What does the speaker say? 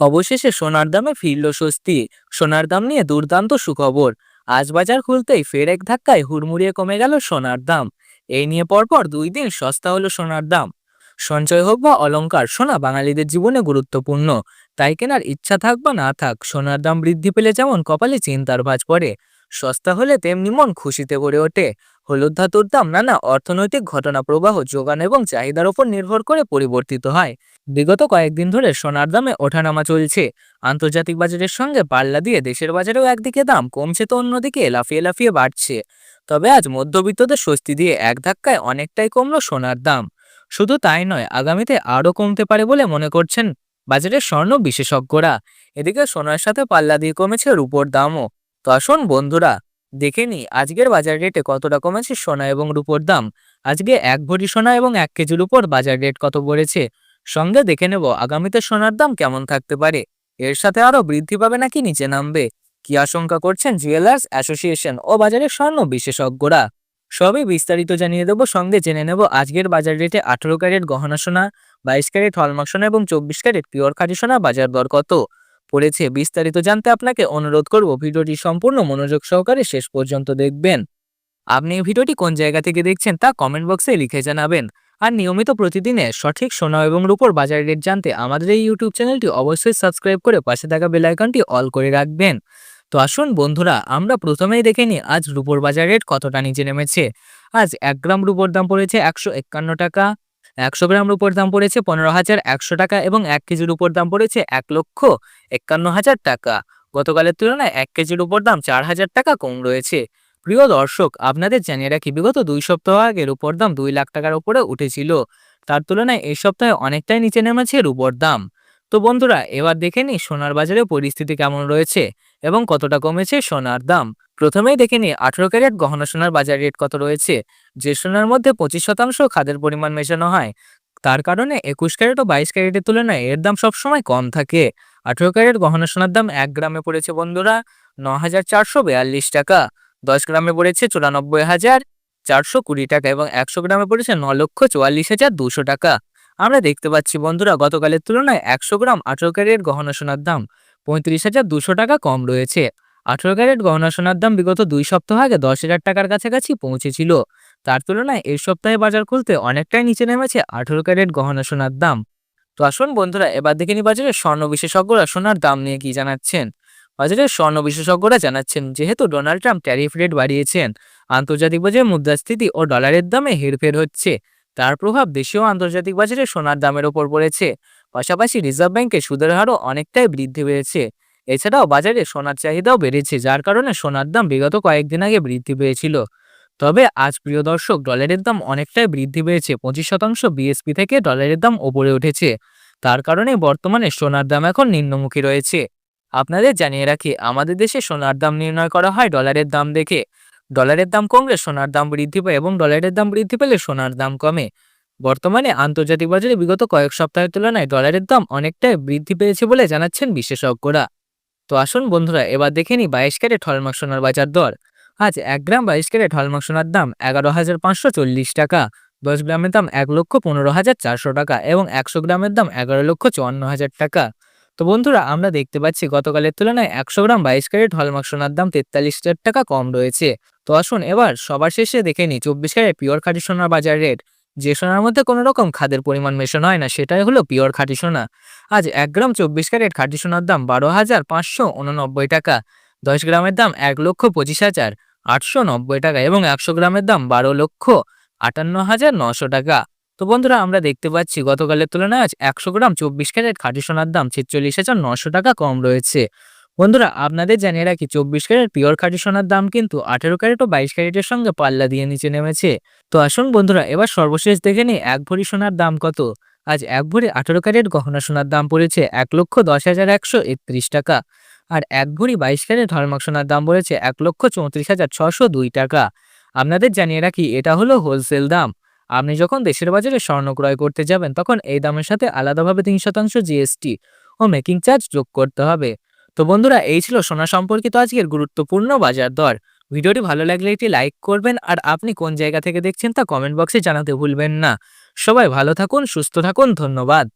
অবশেষে সোনার দামে ফিরল স্বস্তি। সোনার দাম নিয়ে দুর্দান্ত সুখবর। আজ বাজার খুলতেই ফের এক ধাক্কায় হুড়মুড়িয়ে কমে গেল সোনার দাম। এই নিয়ে পরপর দুই দিন সস্তা হলো সোনার দাম। সঞ্চয় হোক বা অলংকার, সোনা বাঙালিদের জীবনে গুরুত্বপূর্ণ। তাই কেনার ইচ্ছা থাক বা না থাক, সোনার দাম বৃদ্ধি পেলে যেমন কপালে চিন্তার ভাঁজ পড়ে, সস্তা হলে তেমনি মন খুশিতে ভরে ওঠে। হলুদ ধাতুর দাম নানা অর্থনৈতিক ঘটনা প্রবাহ যোগান এবং চাহিদার উপর নির্ভর করে পরিবর্তিত হয়। বিগত কয়েকদিন ধরে সোনার দামে ওঠানামা চলছে। আন্তর্জাতিক বাজারের সঙ্গে পাল্লা দিয়ে দেশের বাজারেও একদিকে দাম কমছে তো অন্যদিকে লাফিয়ে লাফিয়ে বাড়ছে। তবে আজ মধ্যবিত্তদের স্বস্তি দিয়ে এক ধাক্কায় অনেকটাই কমল সোনার দাম। শুধু তাই নয়, আগামীতে আরও কমতে পারে বলে মনে করছেন বাজারের স্বর্ণ বিশেষজ্ঞরা। এদিকে সোনার সাথে পাল্লা দিয়ে কমেছে রূপোর দামও। তো আসুন বন্ধুরা দেখে নি, আজকের বাজার রেটে কতটা কমেছে সোনা এবং রূপোর দাম? আজকে এক ভরি সোনা এবং এক কেজির উপর বাজার রেট কত পড়েছে সঙ্গে দেখে নেব, আগামীতে সোনার দাম কেমন থাকতে পারে? এর সাথে আরও বৃদ্ধি পাবে নাকি নিচে নামবে? কি আশঙ্কা করছেন জুয়েলার্স অ্যাসোসিয়েশন ও বাজারের স্বর্ণ বিশেষজ্ঞরা? সবই বিস্তারিত জানিয়ে দেবো, সঙ্গে জেনে নেব আজকের বাজার রেটে আঠারো ক্যারেট গহনা সোনা, বাইশ ক্যারেট হলমার্ক সোনা এবং চব্বিশ ক্যারেট পিওর খাঁটি সোনা বাজার দর কত? পড়েছে বিস্তারিত জানতে আপনাকে অনুরোধ করব ভিডিওটি সম্পূর্ণ মনোযোগ সহকারে শেষ পর্যন্ত দেখবেন। আপনি এই ভিডিওটি কোন জায়গা থেকে দেখছেন তা কমেন্ট বক্সে লিখে জানাবেন। আর নিয়মিত প্রতিদিনে সঠিক সোনা এবং রূপোর বাজার রেট জানতে আমাদের এই ইউটিউব চ্যানেলটি অবশ্যই সাবস্ক্রাইব করে পাশে থাকা বেল আইকনটি অল করে রাখবেন। তো আসুন বন্ধুরা, আমরা প্রথমেই দেখে নিই আজ রূপোর বাজার রেট কতটা নিচে নেমেছে। আজ এক গ্রাম রূপোর দাম পড়েছে একশো একান্ন টাকা। একশো গ্রাম রূপোর দাম পড়েছে পনেরো হাজার একশো টাকা এবং এক কেজির উপর দাম পড়েছে এক লক্ষ একান্ন হাজার টাকা। গতকালের তুলনায় এক কেজির উপর দাম চার হাজার টাকা কম রয়েছে। প্রিয় দর্শক, আপনাদের জানিয়ে রাখি, বিগত দুই সপ্তাহ আগে রূপোর দাম দুই লাখ টাকার উপরে উঠেছিল। তার তুলনায় এই সপ্তাহে অনেকটাই নিচে নেমেছে রূপোর দাম। তো বন্ধুরা, এবার দেখে নিই সোনার বাজারে পরিস্থিতি কেমন রয়েছে। এবং কতটা কমেছে সোনার দাম। প্রথমেই দেখে নিই, আঠেরো ক্যারেট গহনা সোনার বাজার রেট কত রয়েছে, যে সোনার মধ্যে পঁচিশ শতাংশ খাদের পরিমাণ মেশানো হয়। তার কারণে একুশ ক্যারেট ও বাইশ ক্যারেটের তুলনায় এর দাম সবসময় কম থাকে। আঠেরো ক্যারেট গহনা সোনার দাম এক গ্রামে পড়েছে বন্ধুরা ন হাজার চারশো বিয়াল্লিশ টাকা, দশ গ্রামে পড়েছে চুরানব্বই হাজার চারশো কুড়ি টাকা এবং একশো গ্রামে পড়েছে ন লক্ষ চুয়াল্লিশ হাজার দুশো টাকা। আমরা দেখতে পাচ্ছি বন্ধুরা গতকালের তুলনায় একশো গ্রাম আঠেরো ক্যারেট গহনা সোনার দাম। পঁয়ত্রিশ হাজার দুশো টাকা কম রয়েছে। আঠেরো ক্যারেট গহনা সোনার দাম বিগত দুই সপ্তাহ আগে দশ হাজার টাকার কাছাকাছি পৌঁছেছিল। তার তুলনায় এই সপ্তাহে বাজার খুলতে অনেকটাই নিচে নেমেছে আঠেরো ক্যারেট গহনা সোনার দাম। তো আসুন বন্ধুরা, এবার দেখে নি বাজারে স্বর্ণ বিশেষজ্ঞরা সোনার দাম নিয়ে কি জানাচ্ছেন। বাজারের স্বর্ণ বিশেষজ্ঞরা জানাচ্ছেন, যেহেতু ডোনাল্ড ট্রাম্প ট্যারিফ রেট বাড়িয়েছেন, আন্তর্জাতিক বাজারে মুদ্রাস্ফীতি ও ডলারের দামে হেরফের হচ্ছে। তার প্রভাব দেশীয় আন্তর্জাতিক বাজারে সোনার দামের ওপর পড়েছে। পাশাপাশি রিজার্ভ ব্যাংকে সুদের হারও অনেকটাই বৃদ্ধি পেয়েছে। এছাড়াও বাজারে সোনার চাহিদাও বেড়েছে, যার কারণে সোনার দাম বিগত কয়েকদিন আগে বৃদ্ধি পেয়েছিল। তবে আজ প্রিয় দর্শক, ডলারের দাম অনেকটাই বৃদ্ধি পেয়েছে, পঁচিশ শতাংশ বিএসপি থেকে ডলারের দাম ওপরে উঠেছে। তার কারণে বর্তমানে সোনার দাম এখন নিম্নমুখী রয়েছে। আপনাদের জানিয়ে রাখি, আমাদের দেশে সোনার দাম নির্ণয় করা হয় ডলারের দাম দেখে। ডলারের দাম কমলে সোনার দাম বৃদ্ধি পায় এবং ডলারের দাম বৃদ্ধি পেলে সোনার দাম কমে। বর্তমানে আন্তর্জাতিক বাজারে বিগত কয়েক সপ্তাহের তুলনায় ডলারের দাম অনেকটাই বৃদ্ধি পেয়েছে বলে জানাচ্ছেন বিশেষজ্ঞরা। তো আসুন বন্ধুরা, এবার দেখে নিই বাইশ ক্যারেট হলমার্ক সোনার বাজার দর। আজ এক গ্রাম বাইশ ক্যারেট হলমার্ক সোনার দাম এগারো হাজার পাঁচশো চল্লিশ টাকা, দশ গ্রামের দাম এক লক্ষ পনেরো হাজার চারশো টাকা এবং একশো গ্রামের দাম এগারো লক্ষ চুয়ান্ন হাজার টাকা। তো বন্ধুরা, আমরা দেখতে পাচ্ছি গতকালের তুলনায় একশো গ্রাম বাইশ ক্যারেট হলমার্ক সোনার দাম তেতাল্লিশ হাজার টাকা কম রয়েছে। তো আসুন এবার সবার শেষে দেখে নিই চব্বিশ ক্যারেট পিওর খাঁটি সোনার বাজার রেট। যে সোনার মধ্যে কোনো রকম খাদের পরিমাণ মেশানো হয় না, সেটাই হলো পিওর খাঁটি সোনা। আজ এক গ্রাম চব্বিশ ক্যারেট খাঁটি সোনার দাম বারো হাজার পাঁচশো উননব্বই টাকা। দশ গ্রামের দাম এক লক্ষ পঁচিশ হাজার আটশো নব্বই টাকা এবং একশো গ্রামের দাম বারো লক্ষ আটান্ন হাজার নশো টাকা। তো বন্ধুরা, আমরা দেখতে পাচ্ছি গতকালের তুলনায় আজ একশো গ্রাম চব্বিশ ক্যারেট খাঁটি সোনার দাম ছেচল্লিশ হাজার নশো টাকা কম রয়েছে। বন্ধুরা, আপনাদের জানিয়ে রাখি, চব্বিশ ক্যারেট পিওর খাঁটি সোনার দাম কিন্তু আঠেরো ক্যারেট ও বাইশ ক্যারেটের সঙ্গে পাল্লা দিয়ে নিচে নেমেছে। তো আসুন বন্ধুরা, এবার সর্বশেষ দেখে নিই, এক ভরি সোনার দাম কত? আজ এক ভরি আঠেরো ক্যারেট গহনা সোনার দাম পড়েছে এক লক্ষ দশ হাজার একশো একত্রিশ টাকা। আর এক ভরি বাইশ ক্যারেট হলমার্ক সোনার দাম পড়েছে এক লক্ষ চৌত্রিশ হাজার ছশো দুই টাকা। আপনাদের জানিয়ে রাখি, এটা হলো হোলসেল দাম। আপনি যখন দেশের বাজারে স্বর্ণ ক্রয় করতে যাবেন, তখন এই দামের সাথে আলাদাভাবে তিন শতাংশ জিএসটি ও মেকিং চার্জ যোগ করতে হবে। তো বন্ধুরা, এই ছিল সোনা সম্পর্কিত আজকের গুরুত্বপূর্ণ বাজার দর। ভিডিওটি ভালো লাগলে একটি লাইক করবেন, আর আপনি কোন জায়গা থেকে দেখছেন তা কমেন্ট বক্সে জানাতে ভুলবেন না। সবাই ভালো থাকুন, সুস্থ থাকুন, ধন্যবাদ।